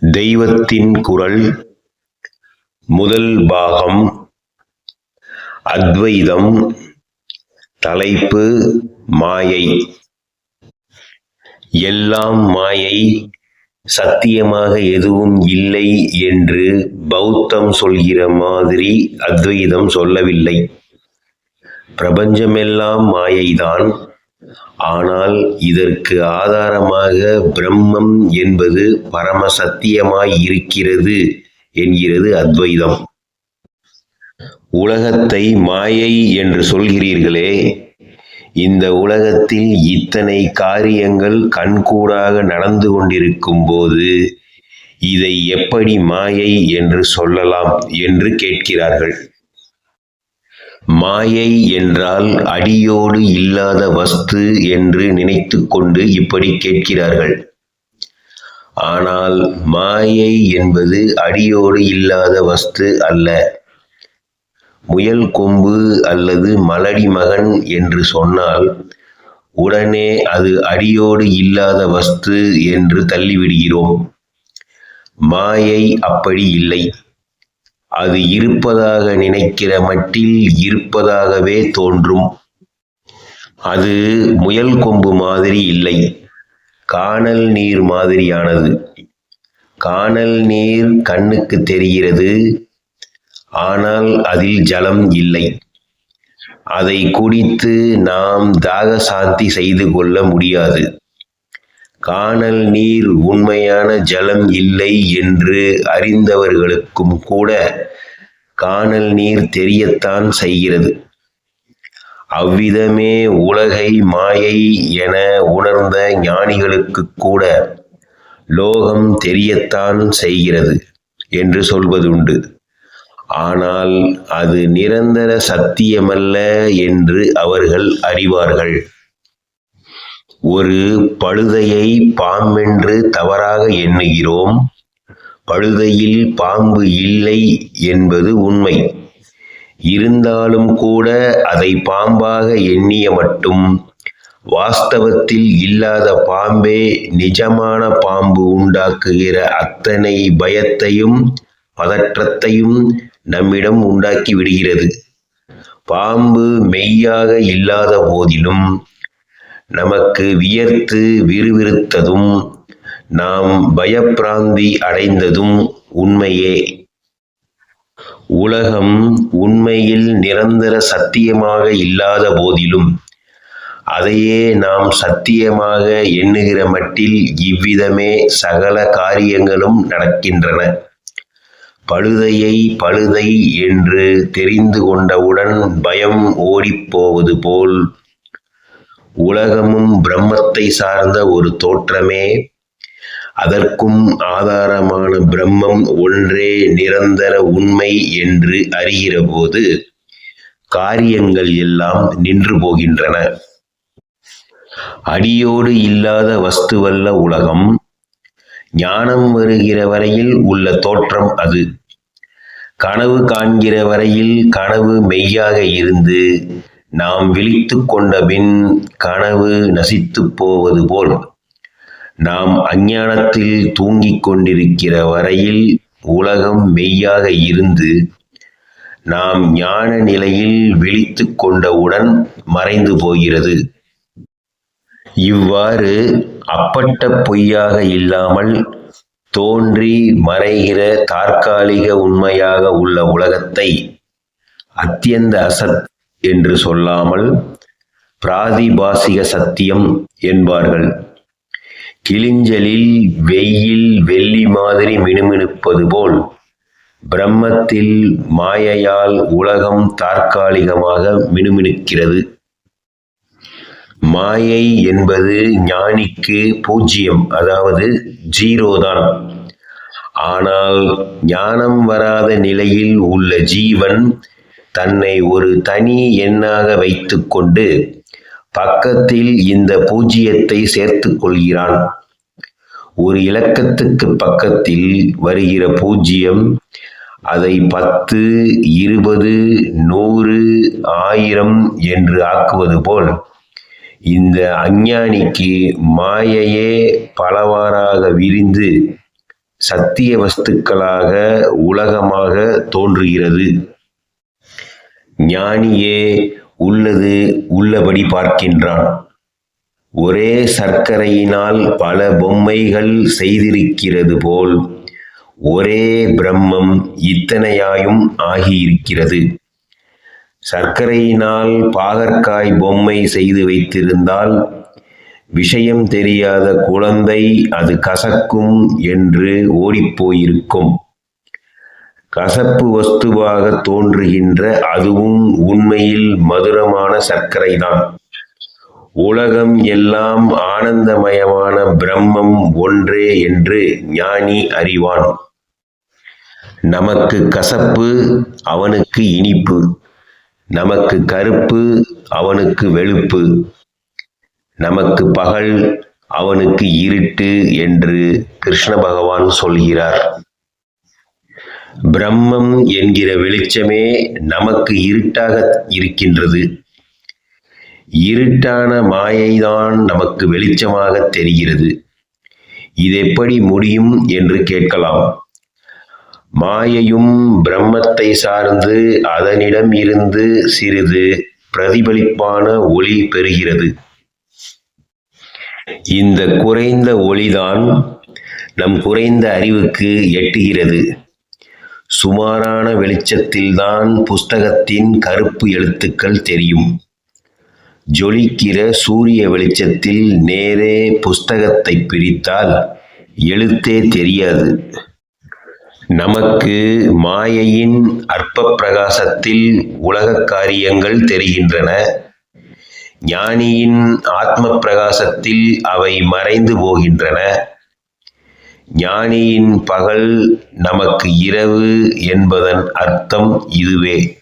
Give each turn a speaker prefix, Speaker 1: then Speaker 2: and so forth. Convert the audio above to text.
Speaker 1: தெய்வத்தின் குரல் முதல் பாகம் அத்வைதம் தலைப்பு மாயை. எல்லாம் மாயை சத்தியமாக எதுவும் இல்லை என்று பௌத்தம் சொல்கிற மாதிரி அத்வைதம் சொல்லவில்லை. பிரபஞ்சமெல்லாம் மாயைதான். ஆனால் இதற்கு ஆதாரமாக பிரம்மம் என்பது பரம சத்தியமாய் இருக்கிறது என்கிறது அத்வைதம். உலகத்தை மாயை என்று சொல்கிறீர்களே இந்த உலகத்தில் இத்தனை காரியங்கள் கண்கூடாக நடந்து கொண்டிருக்கும் போது இதை எப்படி மாயை என்று சொல்லலாம் என்று கேட்கிறார்கள். மாயை என்றால் அடியோடு இல்லாத வஸ்து என்று நினைத்துக்கொண்டு இப்படி கேட்கிறார்கள். ஆனால் மாயை என்பது அடியோடு இல்லாத வஸ்து அல்ல. முயல் கொம்பு அல்லது மலடி மகன் என்று சொன்னால் உடனே அது அடியோடு இல்லாத வஸ்து என்று தள்ளிவிடுகிறோம். மாயை அப்படி இல்லை. அது இருப்பதாக நினைக்கிற மட்டில் இருப்பதாகவே தோன்றும். அது முயல் கொம்பு மாதிரி இல்லை. காணல் நீர் மாதிரியானது. காணல் நீர் கண்ணுக்கு தெரிகிறது. ஆனால் அதில் ஜலம் இல்லை. அதை குடித்து நாம் தாக சாந்தி செய்து கொள்ள முடியாது. காணல் நீர் உண்மையான ஜலம் இல்லை என்று அறிந்தவர்களுக்கும் கூட காணல் நீர் தெரியத்தான் செய்கிறது. அவ்விதமே உலகை மாயை என உணர்ந்த ஞானிகளுக்கு கூட லோகம் தெரியத்தான் செய்கிறது என்று சொல்வதுண்டு. ஆனால் அது நிரந்தர சத்தியமல்ல என்று அவர்கள் அறிவார்கள். ஒரு பழுதையை பாம்பென்று தவறாக எண்ணுகிறோம். பழுதையில் பாம்பு இல்லை என்பது உண்மை. இருந்தாலும் கூட அதை பாம்பாக எண்ணிய மட்டும். வாஸ்தவத்தில் இல்லாத பாம்பே நிஜமான பாம்பு உண்டாக்குகிற அத்தனை பயத்தையும் பதற்றத்தையும் நம்மிடம் உண்டாக்கி விடுகிறது. பாம்பு மெய்யாக இல்லாத போதிலும் நமக்கு வியர்த்து விறுவிறுத்ததும் நாம் பயப்பிராந்தி அடைந்ததும் உண்மையே. உலகம் உண்மையில் நிரந்தர சத்தியமாக இல்லாத போதிலும் அதையே நாம் சத்தியமாக எண்ணுகிற மட்டில் இவ்விதமே சகல காரியங்களும் நடக்கின்றன. பழுதையை பழுதை என்று தெரிந்து கொண்டவுடன் பயம் ஓடிப்போவது போல் உலகமும் பிரம்மத்தை சார்ந்த ஒரு தோற்றமே. அதற்கும் ஆதாரமான பிரம்மம் ஒன்றே நிரந்தர உண்மை என்று அறிகிற போது காரியங்கள் எல்லாம் நின்று போகின்றன. அடியோடு இல்லாத வஸ்துவல்ல உலகம் ஞானம் வருகிற வரையில் உள்ள தோற்றம் அது. கனவு காண்கிற வரையில் கனவு மெய்யாக இருந்து நாம் விழித்து கொண்ட பின் கனவு நசித்து போவது போல் நாம் அஞ்ஞானத்தில் தூங்கிக் கொண்டிருக்கிற வரையில் உலகம் மெய்யாக இருந்து நாம் ஞான நிலையில் விழித்து கொண்டவுடன் மறைந்து போகிறது. இவ்வாறு அப்பட்ட பொய்யாக இல்லாமல் தோன்றி மறைகிற தற்காலிக உண்மையாக உள்ள உலகத்தை அத்தியந்த அசத் என்று சொல்லாமல் பிராதிபாசிக சத்தியம் என்பார்கள். கிளிஞ்சலில் வெயில் வெள்ளி மாதிரி மினுமினுப்பது போல் பிரம்மத்தில் மாயையால் உலகம் தற்காலிகமாக மினுமினுக்கிறது. மாயை என்பது ஞானிக்கு பூஜ்ஜியம் அதாவது ஜீரோதான் ஆனால் ஞானம் வராத நிலையில் உள்ள ஜீவன் தன்னை ஒரு தனி எண்ணாக வைத்துக்கொண்டு பக்கத்தில் இந்த பூஜ்ஜியத்தை சேர்த்து கொள்கிறான். ஒரு இலக்கத்துக்கு பக்கத்தில் வருகிற பூஜ்ஜியம் அதை பத்து இருபது நூறு ஆயிரம் என்று ஆக்குவது போல் இந்த அஞ்ஞானிக்கு மாயையே பலவாறாக விரிந்து சத்திய வஸ்துக்களாக உலகமாக தோன்றுகிறது. ஞானியே உள்ளது உள்ளபடி பார்க்கின்றான். ஒரே சர்க்கரையினால் பல பொம்மைகள் செய்திருக்கிறது போல் ஒரே பிரம்மம் இத்தனையாயும் ஆகியிருக்கிறது. சர்க்கரையினால் பாகற்காய் பொம்மை செய்து வைத்திருந்தால் விஷயம் தெரியாத குழந்தை அது கசக்கும் என்று ஓடிப்போயிருக்கும். கசப்பு வஸ்துவாக தோன்றுகின்ற அதுவும் உண்மையில் மதுரமான சர்க்கரைதான். உலகம் எல்லாம் ஆனந்தமயமான பிரம்மம் ஒன்றே என்று ஞானி அறிவான். நமக்கு கசப்பு அவனுக்கு இனிப்பு. நமக்கு கருப்பு அவனுக்கு வெளுப்பு. நமக்கு பகல் அவனுக்கு இருட்டு என்று கிருஷ்ண பகவான் சொல்கிறார். பிரம்மம் என்கிற வெளிச்சமே நமக்கு இருட்டாக இருக்கின்றது. இருட்டான மாயைதான் நமக்கு வெளிச்சமாக தெரிகிறது. இது எப்படி முடியும் என்று கேட்கலாம். மாயையும் பிரம்மத்தை சார்ந்து அதனிடம் இருந்து சிறிது பிரதிபலிப்பான ஒளி பெறுகிறது. இந்த குறைந்த ஒளிதான் நம் குறைந்த அறிவுக்கு எட்டுகிறது. சுமாரான வெளிச்சத்தில்தான் புஸ்தகத்தின் கருப்பு எழுத்துக்கள் தெரியும். ஜொலிக்கிற சூரிய வெளிச்சத்தில் நேரே புஸ்தகத்தை பிரித்தால் எழுத்தே தெரியாது. நமக்கு மாயையின் அற்ப பிரகாசத்தில் உலகக் காரியங்கள் தெரிகின்றன. ஞானியின் ஆத்ம பிரகாசத்தில் அவை மறைந்து போகின்றன. ஞானியின் பகல் நமக்கு இரவு என்பதன் அர்த்தம் இதுவே.